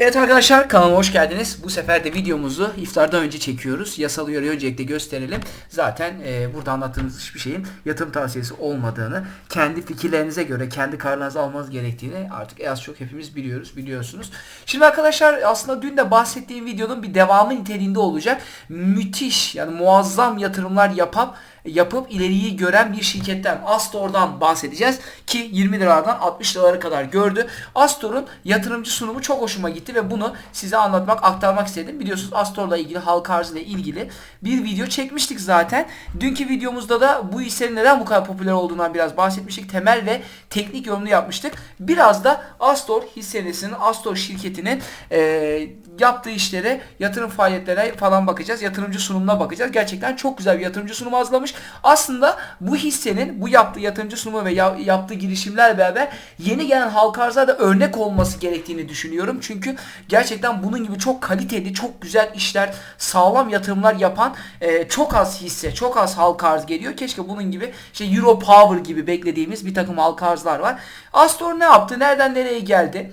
Evet arkadaşlar kanalıma hoş geldiniz. Bu sefer de videomuzu iftardan önce çekiyoruz. Yasal uyarıyı öncelikle gösterelim. Zaten e, burada anlattığımız hiçbir şeyin yatırım tavsiyesi olmadığını, kendi fikirlerinize göre kendi kararınızı almanız gerektiğini artık az çok hepimiz biliyoruz, biliyorsunuz. Şimdi arkadaşlar aslında dün de bahsettiğim videonun bir devamı niteliğinde olacak. Müthiş yani muazzam yatırımlar yapıp yapıp ileriyi gören bir şirketten Astor'dan bahsedeceğiz ki 20 liradan 60 liralara kadar gördü. Astor'un yatırımcı sunumu çok hoşuma gitti ve bunu size anlatmak, aktarmak istedim. Biliyorsunuz Astor'la ilgili, halka ile ilgili bir video çekmiştik zaten. Dünkü videomuzda da bu hissenin neden bu kadar popüler olduğundan biraz bahsetmiştik. Temel ve teknik yorumunu yapmıştık. Biraz da Astor hisselisinin, Astor şirketinin e, yaptığı işlere, yatırım faaliyetlerine falan bakacağız. Yatırımcı sunumuna bakacağız. Gerçekten çok güzel bir yatırımcı sunumu hazırlamış. Aslında bu hissenin bu yaptığı yatırımcı sunumu ve ya, yaptığı girişimler beraber yeni gelen halka arza da örnek olması gerektiğini düşünüyorum. Çünkü gerçekten bunun gibi çok kaliteli, çok güzel işler, sağlam yatırımlar yapan e, çok az hisse, çok az halka arz geliyor. Keşke bunun gibi işte Euro Power gibi beklediğimiz bir takım halka arzlar var. Astor ne yaptı? Nereden nereye geldi?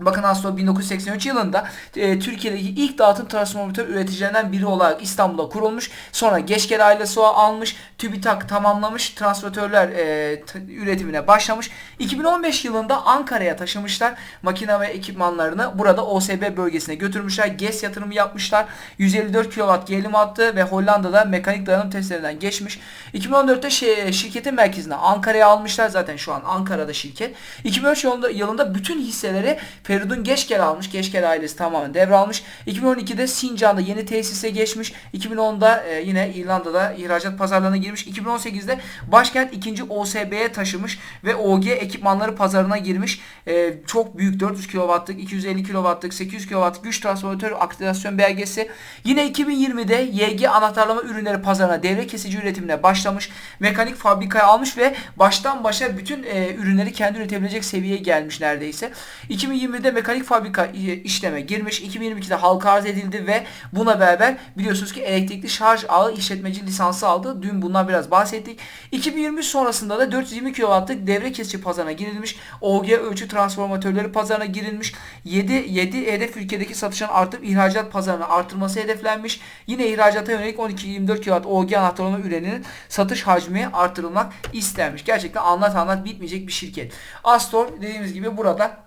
Bakın aslında 1983 yılında e, Türkiye'deki ilk dağıtım transformatör üreticilerinden biri olarak İstanbul'da kurulmuş. Sonra Geçkel ailesi almış. TÜBİTAK tamamlamış. Transformatörler e, üretimine başlamış. 2015 yılında Ankara'ya taşımışlar. Makine ve ekipmanlarını burada OSB bölgesine götürmüşler. GES yatırımı yapmışlar. 154 kW gerilim attı ve Hollanda'da mekanik dayanım testlerinden geçmiş. 2014'te şey, şirketin merkezine Ankara'ya almışlar. Zaten şu an Ankara'da şirket. 2013 yılında, yılında bütün hisseleri Feridun Geçkel almış. Geçkel ailesi tamamen devralmış. 2012'de Sincan'da yeni tesise geçmiş. 2010'da e, yine İrlanda'da ihracat pazarlarına girmiş. 2018'de başkent 2. OSB'ye taşımış ve OG ekipmanları pazarına girmiş. E, çok büyük 400 kW'lık, 250 kW'lık, 800 kW güç transformatör aktivasyon belgesi. Yine 2020'de YG anahtarlama ürünleri pazarına devre kesici üretimine başlamış. Mekanik fabrikaya almış ve baştan başa bütün e, ürünleri kendi üretebilecek seviyeye gelmiş neredeyse. 2020 2020'de mekanik fabrika işleme girmiş. 2022'de halka arz edildi ve buna beraber biliyorsunuz ki elektrikli şarj ağı işletmeci lisansı aldı. Dün bundan biraz bahsettik. 2023 sonrasında da 420 kW'lık devre kesici pazarına girilmiş. OG ölçü transformatörleri pazarına girilmiş. 7 7 hedef ülkedeki satışın artıp ihracat pazarına artırması hedeflenmiş. Yine ihracata yönelik 12-24 kW OG anahtarlama ürününün satış hacmi artırılmak istenmiş. Gerçekten anlat anlat bitmeyecek bir şirket. Astor dediğimiz gibi burada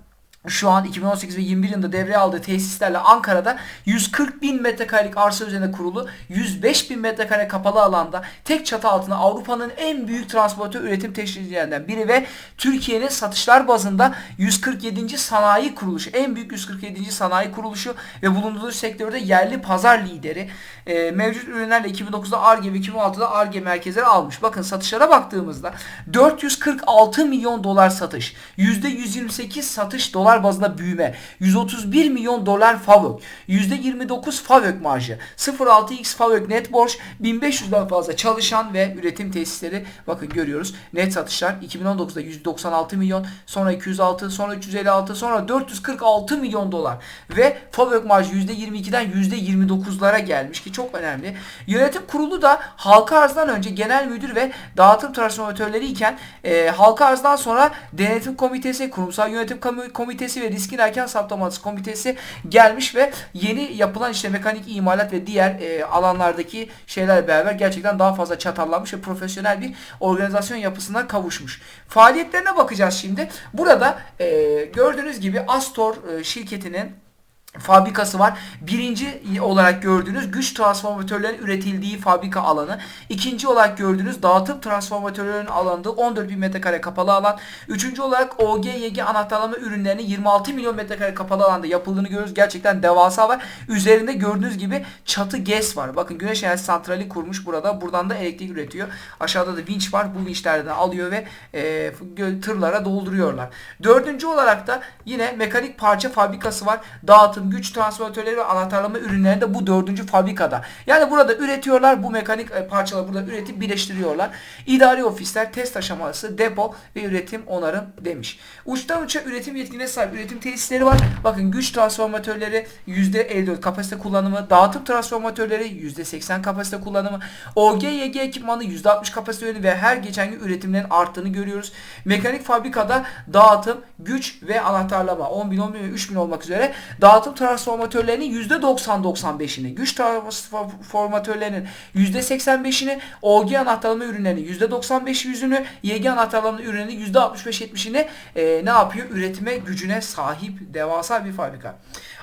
şu an 2018 ve 21 yılında devreye aldığı tesislerle Ankara'da 140 bin metrekarelik arsa üzerine kurulu 105 bin metrekare kapalı alanda tek çatı altında Avrupa'nın en büyük transportör üretim teşkilatlarından biri ve Türkiye'nin satışlar bazında 147. sanayi kuruluşu en büyük 147. sanayi kuruluşu ve bulunduğu sektörde yerli pazar lideri e, mevcut ürünlerle 2009'da ARGE ve 2016'da ARGE merkezleri almış. Bakın satışlara baktığımızda 446 milyon dolar satış %128 satış dolar dolar bazında büyüme, 131 milyon dolar FAVÖK, %29 FAVÖK marjı, 0.6x FAVÖK net borç, 1500'den fazla çalışan ve üretim tesisleri. Bakın görüyoruz. Net satışlar 2019'da 196 milyon, sonra 206, sonra 356, sonra 446 milyon dolar. Ve FAVÖK marjı %22'den %29'lara gelmiş ki çok önemli. Yönetim kurulu da halka arzdan önce genel müdür ve dağıtım transformatörleri iken e, halka arzdan sonra denetim komitesi, kurumsal yönetim komitesi Komitesi ve Riskin Erken Saptaması Komitesi gelmiş ve yeni yapılan işte mekanik imalat ve diğer e, alanlardaki şeylerle beraber gerçekten daha fazla çatallanmış ve profesyonel bir organizasyon yapısına kavuşmuş. Faaliyetlerine bakacağız şimdi. Burada e, gördüğünüz gibi Astor e, şirketinin fabrikası var. Birinci olarak gördüğünüz güç transformatörlerin üretildiği fabrika alanı. İkinci olarak gördüğünüz dağıtım transformatörlerin alanında 14 bin metrekare kapalı alan. Üçüncü olarak OGYG anahtarlama ürünlerinin 26 milyon metrekare kapalı alanda yapıldığını görüyoruz. Gerçekten devasa var. Üzerinde gördüğünüz gibi çatı GES var. Bakın güneş enerji santrali kurmuş burada. Buradan da elektrik üretiyor. Aşağıda da vinç var. Bu vinçlerden alıyor ve e, tırlara dolduruyorlar. Dördüncü olarak da yine mekanik parça fabrikası var. Dağıtım, güç transformatörleri ve anahtarlama ürünleri de bu dördüncü fabrikada. Yani burada üretiyorlar bu mekanik e, parçaları burada üretip birleştiriyorlar. İdari ofisler, test aşaması, depo ve üretim onarım demiş. Uçtan uça üretim yetkine sahip üretim tesisleri var. Bakın güç transformatörleri %54 kapasite kullanımı, dağıtım transformatörleri %80 kapasite kullanımı, OGYG ekipmanı %60 kapasite yönü ve her geçen gün üretimlerin arttığını görüyoruz. Mekanik fabrikada dağıtım, güç ve anahtarlama 10.000, 10.000 ve 3.000 olmak üzere dağıtım transformatörlerinin %90-95'ini, güç transformatörlerinin %85'ini, OG anahtarlama ürünlerinin %95 yüzünü, YG anahtarlama ürünlerinin %65-70'ini e, ne yapıyor? Üretime gücüne sahip devasa bir fabrika.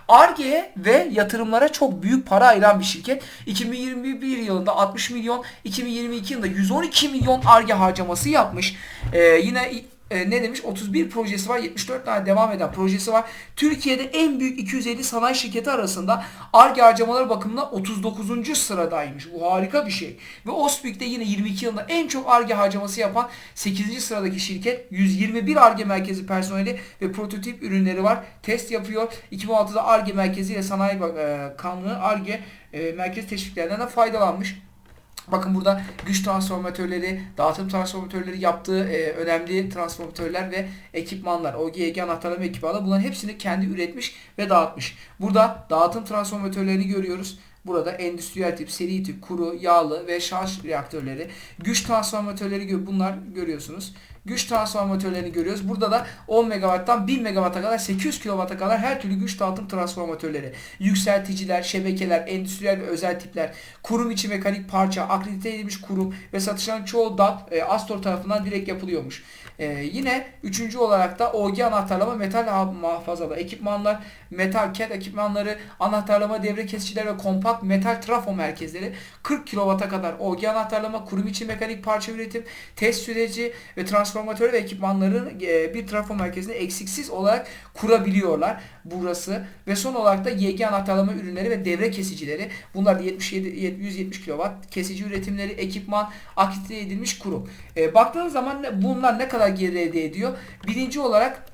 Arge ve yatırımlara çok büyük para ayıran bir şirket. 2021 yılında 60 milyon, 2022 yılında 112 milyon Arge harcaması yapmış. Ee, yine e, ne demiş? 31 projesi var. 74 tane devam eden projesi var. Türkiye'de en büyük 250 sanayi şirketi arasında ARGE harcamaları bakımından 39. sıradaymış. Bu harika bir şey. Ve OSPİK'te yine 22 yılında en çok ARGE harcaması yapan 8. sıradaki şirket. 121 ARGE merkezi personeli ve prototip ürünleri var. Test yapıyor. 2006'da ARGE merkezi ile Sanayi e, Kanunu ARGE e, merkez teşviklerinden de faydalanmış. Bakın burada güç transformatörleri, dağıtım transformatörleri yaptığı e, önemli transformatörler ve ekipmanlar, OGG anahtarlama ekipmanı bunların hepsini kendi üretmiş ve dağıtmış. Burada dağıtım transformatörlerini görüyoruz. Burada endüstriyel tip, seri tip, kuru, yağlı ve şarj reaktörleri, güç transformatörleri bunlar görüyorsunuz güç transformatörlerini görüyoruz. Burada da 10 MW'dan 1000 MW'a kadar 800 kW'a kadar her türlü güç dağıtım transformatörleri, yükselticiler, şebekeler, endüstriyel ve özel tipler, kurum içi mekanik parça, akredite edilmiş kurum ve satışların çoğu da e, Astor tarafından direkt yapılıyormuş. E, yine üçüncü olarak da OG anahtarlama metal muhafazalı ekipmanlar, metal cat ekipmanları, anahtarlama devre kesiciler ve kompakt metal trafo merkezleri 40 kW'a kadar OG anahtarlama, kurum içi mekanik parça üretim, test süreci ve transformatörü ve ekipmanların e, bir trafo merkezinde eksiksiz olarak kurabiliyorlar burası. Ve son olarak da YG anahtarlama ürünleri ve devre kesicileri. Bunlar da 77 170 kW kesici üretimleri, ekipman, akredite edilmiş kurum. E, baktığınız zaman bunlar ne kadar geri elde ediyor? Birinci olarak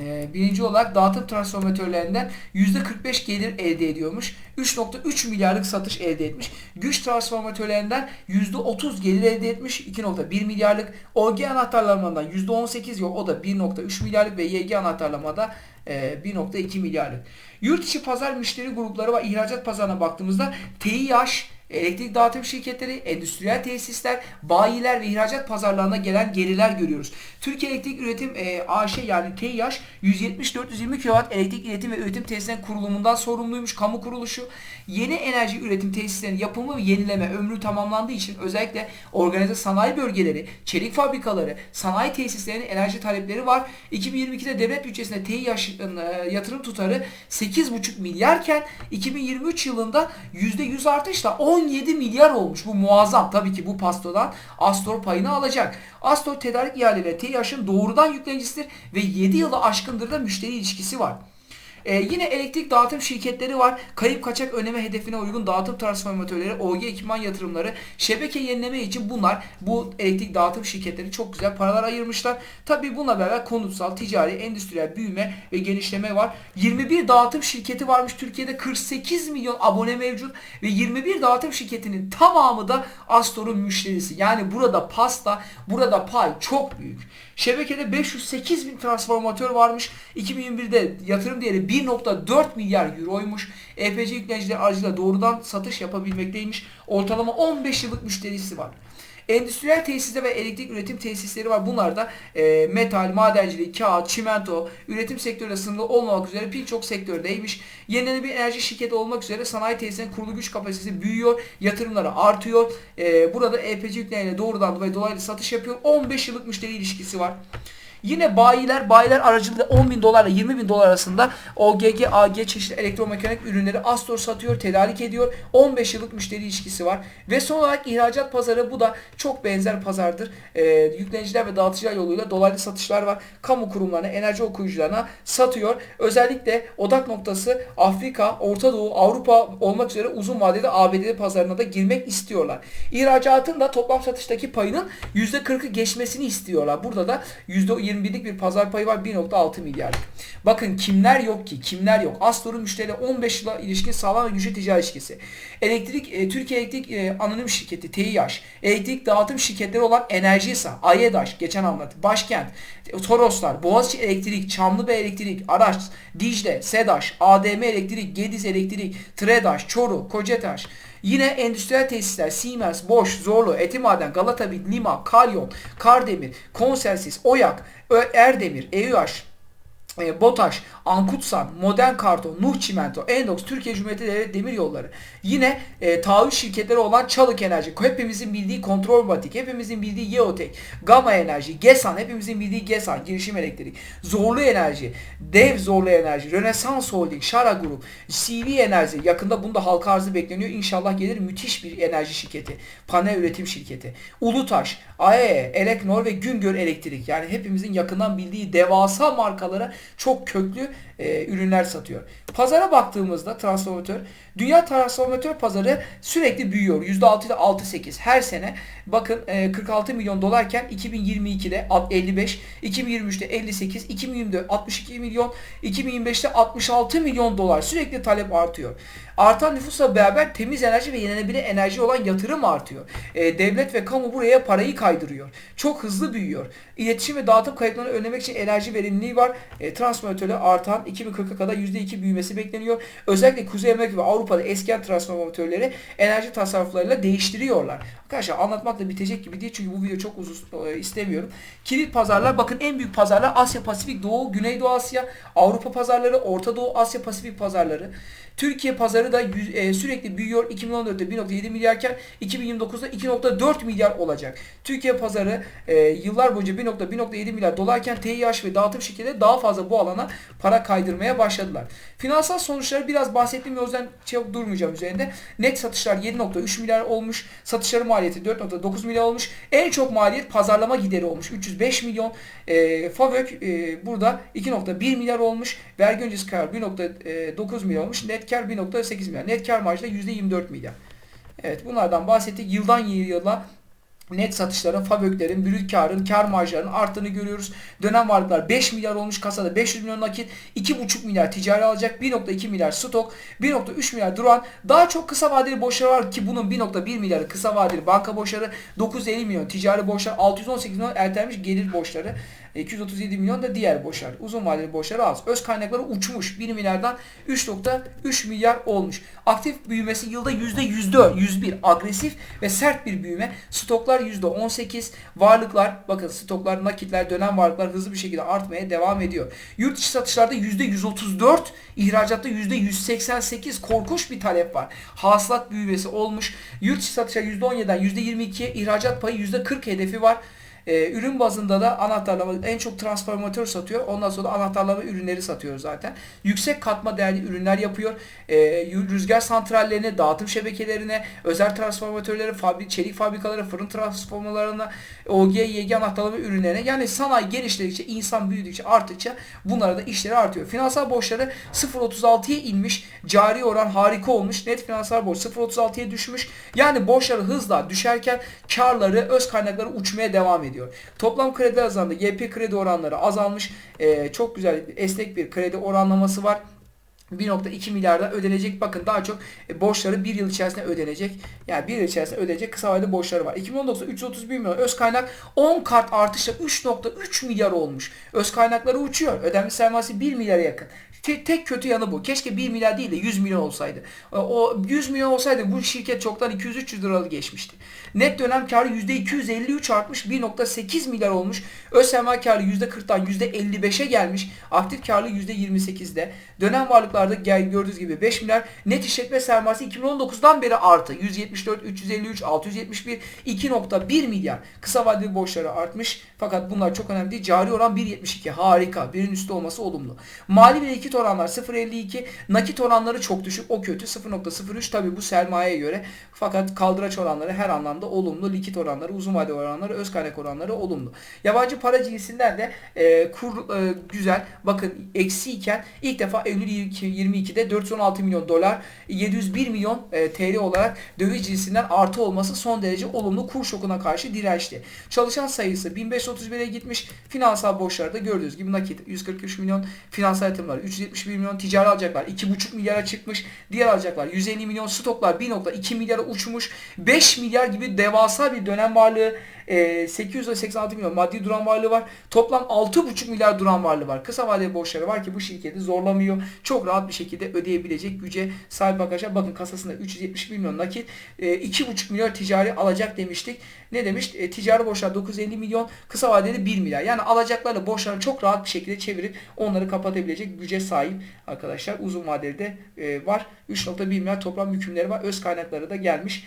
e, birinci olarak dağıtım transformatörlerinden %45 gelir elde ediyormuş. 3.3 milyarlık satış elde etmiş. Güç transformatörlerinden %30 gelir elde etmiş. 2.1 milyarlık. OG anahtarlamadan %18 yok. O da 1.3 milyarlık ve YG anahtarlamada 1.2 e, milyarlık. Yurt içi pazar müşteri grupları ve ihracat pazarına baktığımızda TİH elektrik dağıtım şirketleri, endüstriyel tesisler, bayiler ve ihracat pazarlarına gelen geriler görüyoruz. Türkiye Elektrik Üretim e, AŞ yani TİH 170-420 kW elektrik üretim ve üretim tesislerinin kurulumundan sorumluymuş kamu kuruluşu. Yeni enerji üretim tesislerinin yapımı ve yenileme ömrü tamamlandığı için özellikle organize sanayi bölgeleri, çelik fabrikaları, sanayi tesislerinin enerji talepleri var. 2022'de devlet bütçesinde TİH'ın e, yatırım tutarı 8,5 milyarken 2023 yılında %100 artışla 10 17 milyar olmuş. Bu muazzam. Tabii ki bu pastodan Astor payını alacak. Astor tedarik ihaleleri TİH'ın doğrudan yüklenicisidir ve 7 yılı aşkındır da müşteri ilişkisi var. Ee, yine elektrik dağıtım şirketleri var. Kayıp kaçak öneme hedefine uygun dağıtım transformatörleri, OG ekipman yatırımları, şebeke yenileme için bunlar bu elektrik dağıtım şirketleri çok güzel paralar ayırmışlar. Tabi bununla beraber konutsal, ticari, endüstriyel büyüme ve genişleme var. 21 dağıtım şirketi varmış Türkiye'de 48 milyon abone mevcut ve 21 dağıtım şirketinin tamamı da Astor'un müşterisi. Yani burada pasta, burada pay çok büyük. Şebekede 508 bin transformatör varmış. 2021'de yatırım değeri 1.4 milyar euroymuş. EPC yükleniciler aracılığıyla doğrudan satış yapabilmekteymiş. Ortalama 15 yıllık müşterisi var. Endüstriyel tesisler ve elektrik üretim tesisleri var. Bunlar da e, metal, madencilik, kağıt, çimento, üretim sektörüyle sınırlı olmamak üzere birçok sektördeymiş. Yenilenebilir enerji şirketi olmak üzere sanayi tesislerinin kurulu güç kapasitesi büyüyor, yatırımları artıyor. E, burada EPC yükleneyle doğrudan ve dolaylı satış yapıyor. 15 yıllık müşteri ilişkisi var. Yine bayiler, bayiler aracılığıyla 10 bin dolarla 20 bin dolar arasında OGG, AG çeşitli elektromekanik ürünleri Astor satıyor, tedarik ediyor. 15 yıllık müşteri ilişkisi var. Ve son olarak ihracat pazarı bu da çok benzer pazardır. Ee, yükleniciler ve dağıtıcılar yoluyla dolaylı satışlar var. Kamu kurumlarına, enerji okuyucularına satıyor. Özellikle odak noktası Afrika, Orta Doğu, Avrupa olmak üzere uzun vadede ABD pazarına da girmek istiyorlar. İhracatın da toplam satıştaki payının %40'ı geçmesini istiyorlar. Burada da %20 %21'lik bir pazar payı var 1.6 milyarlık. Bakın kimler yok ki? Kimler yok? Astor'un müşteriyle 15 yıla ilişkin sağlam ve güçlü ticari ilişkisi. Elektrik, e, Türkiye Elektrik e, Anonim Şirketi, TİH, elektrik dağıtım şirketleri olan Enerjisa, AYEDAŞ, geçen anlattım, Başkent, Toroslar, Boğaziçi Elektrik, Çamlıbey Elektrik, Araç, Dicle, SEDAŞ, ADM Elektrik, Gediz Elektrik, TREDAŞ, Çoru, Kocetaş, Yine endüstriyel tesisler Siemens, Bosch, Zorlu, Etimaden, Galatavit, Lima, Kalyon, Kardemir, Konsensis, Oyak, Erdemir, EÜH, e, BOTAŞ, Ankutsan, Modern Karton, Nuh Çimento, Endox, Türkiye Cumhuriyeti Devlet Demir Yolları. Yine e, taahhüt şirketleri olan Çalık Enerji, hepimizin bildiği Kontrol Batik, hepimizin bildiği Yeotek, Gama Enerji, GESAN, hepimizin bildiği GESAN, Girişim Elektrik, Zorlu Enerji, Dev Zorlu Enerji, Rönesans Holding, Şara Grup, CV Enerji, yakında bunda halka arzı bekleniyor. İnşallah gelir müthiş bir enerji şirketi, panel üretim şirketi. Ulutaş, AEE, Eleknor ve Güngör Elektrik yani hepimizin yakından bildiği devasa markalara çok köklü e, ürünler satıyor. Pazara baktığımızda transformatör, dünya transformatör pazarı sürekli büyüyor. %6 ile 6-8 her sene. Bakın e, 46 milyon dolarken 2022'de 55, 2023'te 58, 2024'te 62 milyon, 2025'te 66 milyon dolar. Sürekli talep artıyor. Artan nüfusla beraber temiz enerji ve yenilenebilir enerji olan yatırım artıyor. E, devlet ve kamu buraya parayı kaydırıyor. Çok hızlı büyüyor. İletişim ve dağıtım kayıplarını önlemek için enerji verimliliği var. E, transformatörle artan 2040'a kadar %2 büyümesi bekleniyor. Özellikle Kuzey Amerika ve Avrupa'da eski transformatörleri enerji tasarruflarıyla değiştiriyorlar. Arkadaşlar anlatmakla bitecek gibi değil çünkü bu video çok uzun e, istemiyorum. Kilit pazarlar bakın en büyük pazarlar Asya Pasifik Doğu, Güneydoğu Asya, Avrupa pazarları, Orta Doğu Asya Pasifik pazarları. Türkiye pazarı da yüz, e, sürekli büyüyor. 2014'te 1.7 milyarken 2029'da 2.4 milyar olacak. Türkiye pazarı e, yıllar boyunca 1.1.7 milyar dolarken TİH ve dağıtım şirketleri daha fazla bu alana para kaydırmaya başladılar. Finansal sonuçları biraz bahsettiğim o yüzden çok durmayacağım üzerinde. Net satışlar 7.3 milyar olmuş. Satışları maliyeti 4.9 milyar olmuş. En çok maliyet pazarlama gideri olmuş. 305 milyon. E, FAVÖK e, burada 2.1 milyar olmuş. Vergi öncesi kar 1.9 milyar olmuş. Net kar 1.8 milyar. Net kar marjı da %24 milyar. Evet bunlardan bahsettik. Yıldan yıla net satışların, faböklerin, brüt karın, kar marjlarının arttığını görüyoruz. Dönem varlıklar 5 milyar olmuş kasada 500 milyon nakit, 2,5 milyar ticari alacak, 1.2 milyar stok, 1.3 milyar duran, daha çok kısa vadeli borçlar var ki bunun 1.1 milyarı kısa vadeli banka borçları, 950 milyon ticari borçlar, 618 milyon ertelenmiş gelir borçları, 237 milyon da diğer borçlar. Uzun vadeli borçları az. Öz kaynakları uçmuş. 1 milyardan 3.3 milyar olmuş. Aktif büyümesi yılda %104, 101. Agresif ve sert bir büyüme. Stoklar %18. Varlıklar, bakın stoklar, nakitler, dönem varlıklar hızlı bir şekilde artmaya devam ediyor. Yurt içi satışlarda %134, ihracatta %188 korkunç bir talep var. Hasılat büyümesi olmuş. Yurt içi satışlar %17'den %22'ye, ihracat payı %40 hedefi var. Ee, ürün bazında da anahtarlama en çok transformatör satıyor. Ondan sonra da anahtarlama ürünleri satıyor zaten. Yüksek katma değerli ürünler yapıyor. Ee, rüzgar santrallerine, dağıtım şebekelerine, özel transformatörlere, fabrik, çelik fabrikalara, fırın transformalarına, OG, YG anahtarlama ürünlerine yani sanayi geliştirdikçe, insan büyüdükçe, arttıkça bunlara da işleri artıyor. Finansal borçları 0.36'ya inmiş. Cari oran harika olmuş. Net finansal borç 0.36'ya düşmüş. Yani borçları hızla düşerken karları, öz kaynakları uçmaya devam ediyor ediyor. Toplam kredi azaldı. YP kredi oranları azalmış. Ee, çok güzel esnek bir kredi oranlaması var. 1.2 milyarda ödenecek. Bakın daha çok e, borçları bir yıl içerisinde ödenecek. Yani bir yıl içerisinde ödenecek kısa vadeli borçları var. 2019'da 331 milyon öz kaynak 10 kart artışla 3.3 milyar olmuş. Öz kaynakları uçuyor. Ödenmiş sermayesi 1 milyara yakın. Tek, tek kötü yanı bu. Keşke 1 milyar değil de 100 milyon olsaydı. O 100 milyon olsaydı bu şirket çoktan 200-300 liralık geçmişti. Net dönem karı %253 artmış 1.8 milyar olmuş. Öz sermaye karı %40'dan %55'e gelmiş. Aktif karlı %28'de. Dönem varlıklarda gel gördüğünüz gibi 5 milyar. Net işletme sermayesi 2019'dan beri artı. 174, 353, 671, 2.1 milyar. Kısa vadeli borçları artmış. Fakat bunlar çok önemli değil. Cari oran 1.72. Harika. Birin üstü olması olumlu. Mali ve likit oranlar 0.52. Nakit oranları çok düşük. O kötü. 0.03. Tabi bu sermayeye göre. Fakat kaldıraç oranları her anlamda olumlu. Likit oranları, uzun vade oranları, öz kaynak oranları olumlu. Yabancı para cinsinden de e, kur e, güzel. Bakın eksi iken ilk defa Eylül 2022'de 416 milyon dolar 701 milyon e, TL olarak döviz cinsinden artı olması son derece olumlu kur şokuna karşı dirençli. Çalışan sayısı 1531'e gitmiş. Finansal borçlarda gördüğünüz gibi nakit 143 milyon, finansal yatırımlar 371 milyon, ticari alacaklar 2,5 milyara çıkmış. Diğer alacaklar 150 milyon, stoklar 1.2 milyara uçmuş. 5 milyar gibi devasa bir dönem varlığı e, 886 milyon maddi duran varlığı var. Toplam 6,5 milyar duran varlığı var. Kısa vadeli borçları var ki bu şirketi zorlamıyor. Çok rahat bir şekilde ödeyebilecek güce sahip arkadaşlar. Bakın kasasında 371 milyon nakit, e, 2,5 milyar ticari alacak demiştik. Ne demiş? E, ticari borçlar 950 milyon, kısa vadeli 1 milyar. Yani alacaklarla borçlarını çok rahat bir şekilde çevirip onları kapatabilecek güce sahip arkadaşlar. Uzun vadeli de e, var. 3.1 milyar toplam yükümleri var. Öz kaynakları da gelmiş.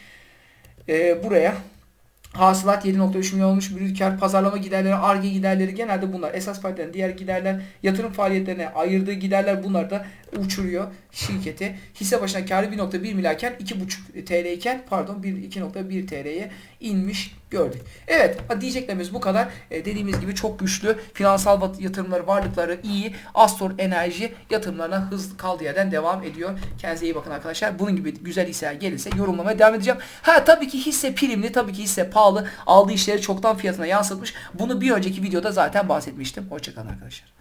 E, buraya Hasılat 7.3 milyon olmuş. Brüt kar, pazarlama giderleri, arge giderleri genelde bunlar. Esas partiden diğer giderler, yatırım faaliyetlerine ayırdığı giderler bunlar da uçuruyor şirketi. Hisse başına karı 1.1 milyarken 2.5 TL iken pardon 2.1 TL'ye inmiş gördük. Evet diyeceklerimiz bu kadar. E, dediğimiz gibi çok güçlü finansal yatırımları varlıkları iyi. Astor Enerji yatırımlarına hızlı kaldığı yerden devam ediyor. Kendinize iyi bakın arkadaşlar. Bunun gibi güzel hisseler gelirse yorumlamaya devam edeceğim. Ha tabii ki hisse primli tabii ki hisse pahalı. Aldığı işleri çoktan fiyatına yansıtmış. Bunu bir önceki videoda zaten bahsetmiştim. Hoşçakalın arkadaşlar.